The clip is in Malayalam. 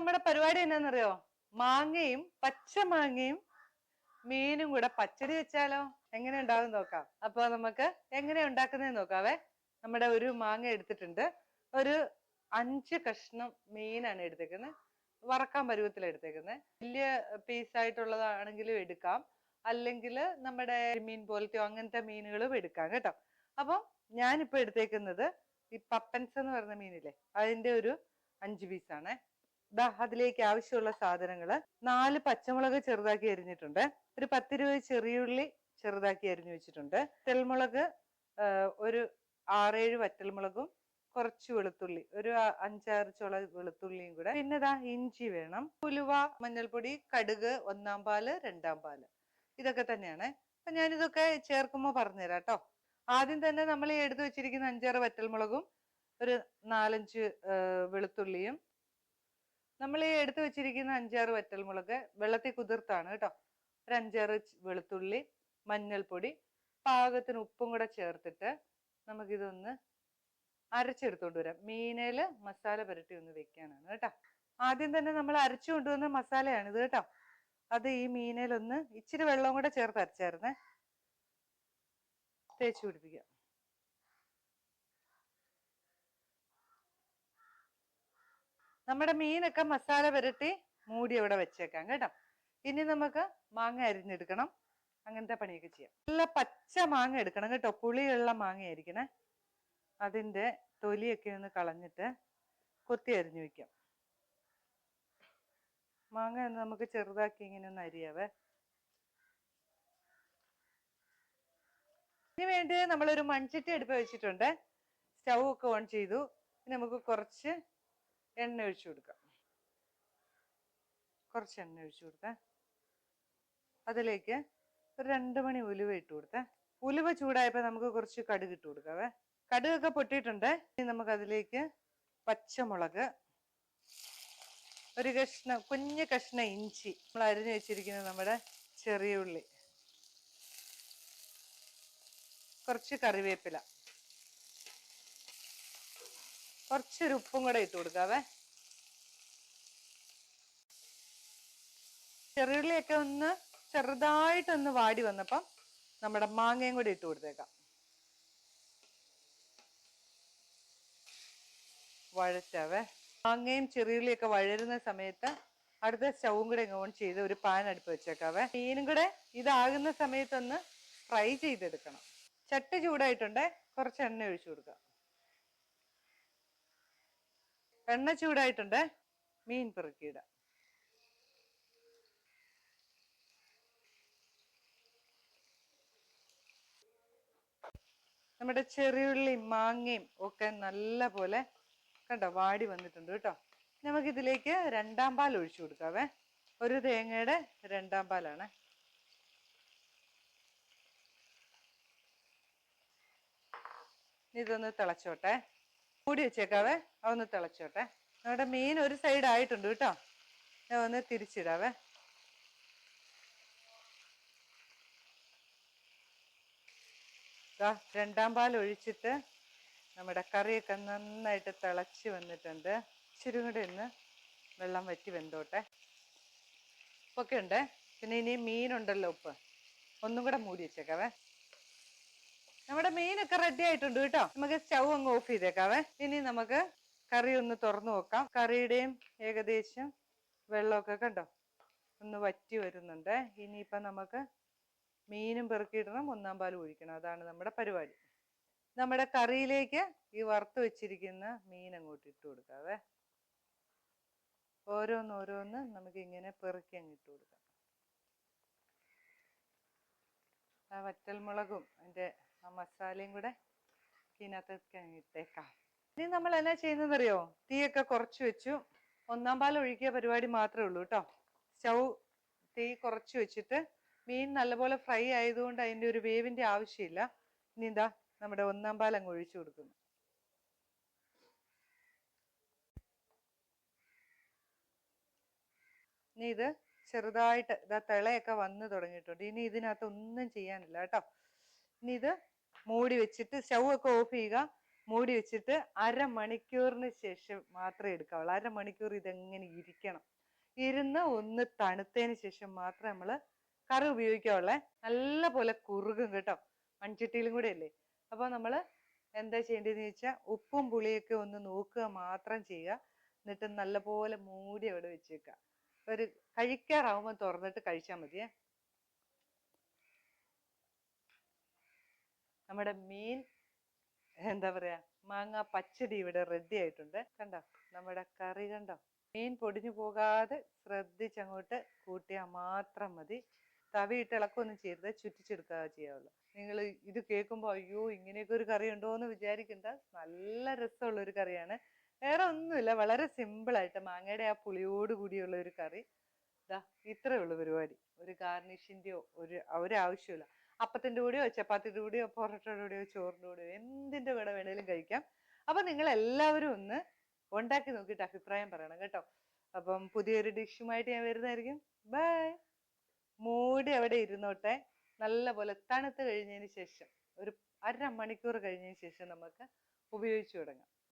നമ്മുടെ പരിപാടി എന്നാന്നറിയോ? മാങ്ങയും പച്ചമാങ്ങയും മീനും കൂടെ പച്ചടി വെച്ചാലോ? എങ്ങനെ ഉണ്ടാവും നോക്കാം. അപ്പൊ നമുക്ക് എങ്ങനെ ഉണ്ടാക്കുന്നതെന്ന് നോക്കാവേ. നമ്മുടെ ഒരു മാങ്ങ എടുത്തിട്ടുണ്ട്. ഒരു അഞ്ച് കഷ്ണം മീനാണ് എടുത്തേക്കുന്നത്. വറക്കാൻ പരുവത്തിൽ എടുത്തേക്കുന്നത്. വലിയ പീസ് ആയിട്ടുള്ളതാണെങ്കിലും എടുക്കാം. അല്ലെങ്കിൽ നമ്മുടെ മീൻ പോലത്തെയോ അങ്ങനത്തെ മീനുകളും എടുക്കാം കേട്ടോ. അപ്പം ഞാനിപ്പോ എടുത്തേക്കുന്നത് ഈ പപ്പൻസ് എന്ന് പറയുന്ന മീനില്ലേ? അതിന്റെ ഒരു അഞ്ച് പീസാണ് ദാ അതിലേക്ക് ആവശ്യമുള്ള സാധനങ്ങൾ നാല് പച്ചമുളക് ചെറുതാക്കി അരിഞ്ഞിട്ടുണ്ട്. ഒരു പത്തിരുപത് ചെറിയുള്ളി ചെറുതാക്കി അരിഞ്ഞു വെച്ചിട്ടുണ്ട്. തെൽമുളക് ഒരു ആറേഴ് വറ്റൽമുളകും കുറച്ച് വെളുത്തുള്ളി ഒരു അഞ്ചാറ് ചുള വെളുത്തുള്ളിയും കൂടെ. പിന്നെ ദാ ഇഞ്ചി വേണം. ഉലുവ മഞ്ഞൾപ്പൊടി കടുക് ഒന്നാം പാൽ രണ്ടാം പാൽ. ഇതൊക്കെ തന്നെയാണ്. അപ്പൊ ഞാനിതൊക്കെ ചേർക്കുമ്പോൾ പറഞ്ഞുതരാം കേട്ടോ ആദ്യം തന്നെ നമ്മൾ എടുത്തു വെച്ചിരിക്കുന്ന അഞ്ചാറ് വറ്റൽമുളകും ഒരു നാലഞ്ച് വെളുത്തുള്ളിയും നമ്മൾ ഈ എടുത്തു വെച്ചിരിക്കുന്ന അഞ്ചാറ് വറ്റൽമുളക് വെള്ളത്തിൽ കുതിർത്താണ് കേട്ടോ. ഒരു അഞ്ചാറ് വെളുത്തുള്ളി മഞ്ഞൾപ്പൊടി പാകത്തിന് ഉപ്പും കൂടെ ചേർത്തിട്ട് നമുക്കിതൊന്ന് അരച്ചെടുത്തോണ്ട് വരാം. മീനേൽ മസാല പുരട്ടി ഒന്ന് വെക്കാനാണ് കേട്ടോ. ആദ്യം തന്നെ നമ്മൾ അരച്ചു കൊണ്ടുവന്ന മസാലയാണ് ഇത് കേട്ടോ. അത് ഈ മീനേലൊന്ന് ഇച്ചിരി വെള്ളവും കൂടെ ചേർത്ത് അരച്ചായിരുന്നേ. തേച്ച് പിടിപ്പിക്കാം. നമ്മുടെ മീനൊക്കെ മസാല പുരട്ടി മൂടി അവിടെ വെച്ചേക്കാം കേട്ടോ. ഇനി നമുക്ക് മാങ്ങ അരിഞ്ഞെടുക്കണം. അങ്ങനത്തെ പണിയൊക്കെ ചെയ്യാം. നല്ല പച്ച മാങ്ങ എടുക്കണം കേട്ടോ. പുളിയുള്ള മാങ്ങ ആയിരിക്കണേ അതിന്റെ തൊലിയൊക്കെ ഒന്ന് കളഞ്ഞിട്ട് കൊത്തി അരിഞ്ഞു വെക്കാം. മാങ്ങ ഒന്ന് നമുക്ക് ചെറുതാക്കി ഇങ്ങനെ ഒന്ന് അരിയാവേ. ഇതിന് വേണ്ടി നമ്മളൊരു മൺചട്ടി അടുപ്പ് വെച്ചിട്ടുണ്ട്. സ്റ്റൗ ഒക്കെ ഓൺ ചെയ്തു. നമുക്ക് കുറച്ച് എണ്ണ ഒഴിച്ചു കൊടുക്കാം. കുറച്ച് എണ്ണ ഒഴിച്ചു കൊടുത്തേ അതിലേക്ക് ഒരു രണ്ട് മണി ഉലുവ ഇട്ട് കൊടുത്തേ ഉലുവ ചൂടായപ്പോൾ നമുക്ക് കുറച്ച് കടുക് ഇട്ട് കൊടുക്കാവേ. കടുകൊക്കെ പൊട്ടിയിട്ടുണ്ട്. ഇനി നമുക്ക് അതിലേക്ക് പച്ചമുളക് ഒരു കഷ്ണം കുഞ്ഞു കഷ്ണം ഇഞ്ചി നമ്മൾ അരിഞ്ഞു വെച്ചിരിക്കുന്നത് നമ്മുടെ ചെറിയ ഉള്ളി കുറച്ച് കറിവേപ്പില കുറച്ചൊരു ഉപ്പും കൂടെ ഇട്ട് കൊടുക്കാവേ. ചെറിയുള്ളിയൊക്കെ ഒന്ന് ചെറുതായിട്ടൊന്ന് വാടി വന്നപ്പം നമ്മുടെ മാങ്ങയും കൂടി ഇട്ട് കൊടുത്തേക്കാം. വഴറ്റാവേ. മാങ്ങയും ചെറിയുള്ളിയൊക്കെ വഴരുന്ന സമയത്ത് അടുത്ത സ്റ്റൗവും കൂടെ ഓൺ ചെയ്ത് ഒരു പാൻ അടുപ്പ് വെച്ചേക്കാവേ. മീനും കൂടെ ഇതാകുന്ന സമയത്തൊന്ന് ഫ്രൈ ചെയ്തെടുക്കണം. ചട്ടി ചൂടായിട്ടുണ്ട്. കുറച്ച് എണ്ണ ഒഴിച്ചു കൊടുക്കുക എണ്ണ ചൂടായിട്ടുണ്ട്. മീൻ പെറുക്കിയിടാം. നമ്മുടെ ചെറിയുള്ളി മാങ്ങയും ഒക്കെ നല്ല പോലെ കണ്ടോ വാടി വന്നിട്ടുണ്ട് കേട്ടോ. നമുക്കിതിലേക്ക് രണ്ടാം പാൽ ഒഴിച്ചു കൊടുക്കാവേ. ഒരു തേങ്ങയുടെ രണ്ടാം പാലാണ്. ഇതൊന്ന് തിളച്ചോട്ടെ. കൂടി വെച്ചേക്കാവേ. അതൊന്ന് തിളച്ചോട്ടെ. നമ്മുടെ മീൻ ഒരു സൈഡ് ആയിട്ടുണ്ട് കേട്ടോ. ഞാൻ ഒന്ന് തിരിച്ചിടാവേ. ദാ രണ്ടാം പാൽ ഒഴിച്ചിട്ട് നമ്മുടെ കറിയൊക്കെ നന്നായിട്ട് തിളച്ച് വന്നിട്ടുണ്ട്. ഇച്ചിരി കൂടെ ഒന്ന് വെള്ളം വറ്റി വെന്തോട്ടെ. ഉപ്പൊക്കെ ഉണ്ട്. പിന്നെ ഇനി മീനുണ്ടല്ലോ ഉപ്പ്. ഒന്നും കൂടെ മൂടി വെച്ചേക്കാവേ. നമ്മുടെ മീനൊക്കെ റെഡി ആയിട്ടുണ്ട് കേട്ടോ. നമുക്ക് സ്റ്റൗ അങ്ങ് ഓഫ് ചെയ്തേക്കാവേ. ഇനി നമുക്ക് കറി ഒന്ന് തുറന്നു നോക്കാം. കറിയുടെയും ഏകദേശം വെള്ളമൊക്കെ കണ്ടോ? ഒന്ന് വറ്റി വരുന്നുണ്ട്. ഇനിയിപ്പം നമുക്ക് മീനും പെറുക്കിയിടണം ഒന്നാം പാൽ ഒഴിക്കണം. അതാണ് നമ്മുടെ പരിപാടി. നമ്മുടെ കറിയിലേക്ക് ഈ വറുത്ത് വെച്ചിരിക്കുന്ന മീൻ അങ്ങോട്ട് ഇട്ട് കൊടുക്കാവേ. ഓരോന്ന് ഓരോന്ന് നമുക്ക് ഇങ്ങനെ പെറുക്കി അങ്ങ് ഇട്ട് കൊടുക്കാം. ആ വറ്റൽമുളകും അതിന്റെ ആ മസാലയും കൂടെ ഇതിനകത്തൊക്കെ അങ്ങ് ഇട്ടേക്കാം. ഇനി നമ്മൾ എന്നാ ചെയ്യുന്നതെന്നറിയോ? തീയൊക്കെ കുറച്ച് വെച്ചു. ഒന്നാം പാൽ ഒഴിക്കിയ പരിപാടി മാത്രമേ ഉള്ളൂ കേട്ടോ. സ്റ്റൗ തീ കുറച്ച് വെച്ചിട്ട് മീൻ നല്ലപോലെ ഫ്രൈ ആയതുകൊണ്ട് അതിന്റെ ഒരു വേവിന്റെ ആവശ്യമില്ല. ഇനി എന്താ നമ്മുടെ ഒന്നാം പാൽ അങ്ങ് ഒഴിച്ചു കൊടുക്കുന്നു. ഇനി ഇത് ചെറുതായിട്ട് ഇതാ തിളയൊക്കെ വന്ന് തുടങ്ങിയിട്ടുണ്ട്. ഇനി ഇതിനകത്ത് ഒന്നും ചെയ്യാനില്ല കേട്ടോ. ഇനി ഇത് മൂടി വെച്ചിട്ട് സ്റ്റൗ ഒക്കെ ഓഫ് ചെയ്യുക. മൂടി വെച്ചിട്ട് അരമണിക്കൂറിന് ശേഷം മാത്രമേ എടുക്കാവുള്ളൂ. അരമണിക്കൂർ ഇതെങ്ങനെ ഇരിക്കണം? ഇരുന്ന് ഒന്ന് തണുത്തതിന് ശേഷം മാത്രമേ നമ്മൾ കറി ഉപയോഗിക്കാവുള്ളേ നല്ല പോലെ കുറുകും കേട്ടോ. മൺചട്ടിയിലും കൂടെ അല്ലേ? അപ്പോൾ നമ്മൾ എന്താ ചെയ്യേണ്ടതെന്ന് ചോദിച്ചാൽ ഉപ്പും പുളിയൊക്കെ ഒന്ന് നോക്കുക മാത്രം ചെയ്യുക. എന്നിട്ട് നല്ലപോലെ മൂടി അവിടെ വെച്ചേക്കുക. ഒരു കഴിക്കാറാവുമ്പോൾ തുറന്നിട്ട് കഴിച്ചാൽ മതിയേ. നമ്മുടെ മീൻ എന്താ പറയാ മാങ്ങ പച്ചടി ഇവിടെ റെഡി ആയിട്ടുണ്ട്. കണ്ടോ? നമ്മുടെ കറി കണ്ടോ? മീൻ പൊടിഞ്ഞു പോകാതെ ശ്രദ്ധിച്ചങ്ങോട്ട് കൂട്ടിയാൽ മാത്രം മതി. തവിയിട്ട് ഇളക്കൊന്നും ചെയ്യരുത് ചുറ്റിച്ചെടുക്കുക ചെയ്യാവുള്ളൂ. നിങ്ങൾ ഇത് കേൾക്കുമ്പോൾ അയ്യോ ഇങ്ങനെയൊക്കെ ഒരു കറി ഉണ്ടോ എന്ന് വിചാരിക്കണ്ട. നല്ല രസമുള്ള ഒരു കറിയാണ്. വേറെ ഒന്നുമില്ല വളരെ ആയിട്ട് മാങ്ങയുടെ ആ പുളിയോട് കൂടിയുള്ള ഒരു കറി. ദാ ഇത്രയേ ഉള്ളൂ പരിപാടി. ഒരു ഗാർണിഷിന്റെയോ ഒരു ഒരു ആവശ്യമില്ല അപ്പത്തിന്റെ കൂടെയോ ചപ്പാത്തിയുടെ കൂടെയോ പൊറോട്ടയുടെ കൂടെയോ ചോറിന്റെ കൂടെയോ എന്തിന്റെ കൂടെ വേണേലും കഴിക്കാം. അപ്പൊ നിങ്ങൾ എല്ലാവരും ഒന്ന് ഉണ്ടാക്കി നോക്കിയിട്ട് അഭിപ്രായം പറയണം കേട്ടോ. അപ്പം പുതിയൊരു ഡിഷുമായിട്ട് ഞാൻ വരുന്നതായിരിക്കും. ബൈ. മൂടി അവിടെ ഇരുന്നോട്ടെ. നല്ലപോലെ തണുത്ത് കഴിഞ്ഞതിന് ശേഷം ഒരു അരമണിക്കൂർ കഴിഞ്ഞതിന് ശേഷം നമുക്ക് ഉപയോഗിച്ചു തുടങ്ങാം.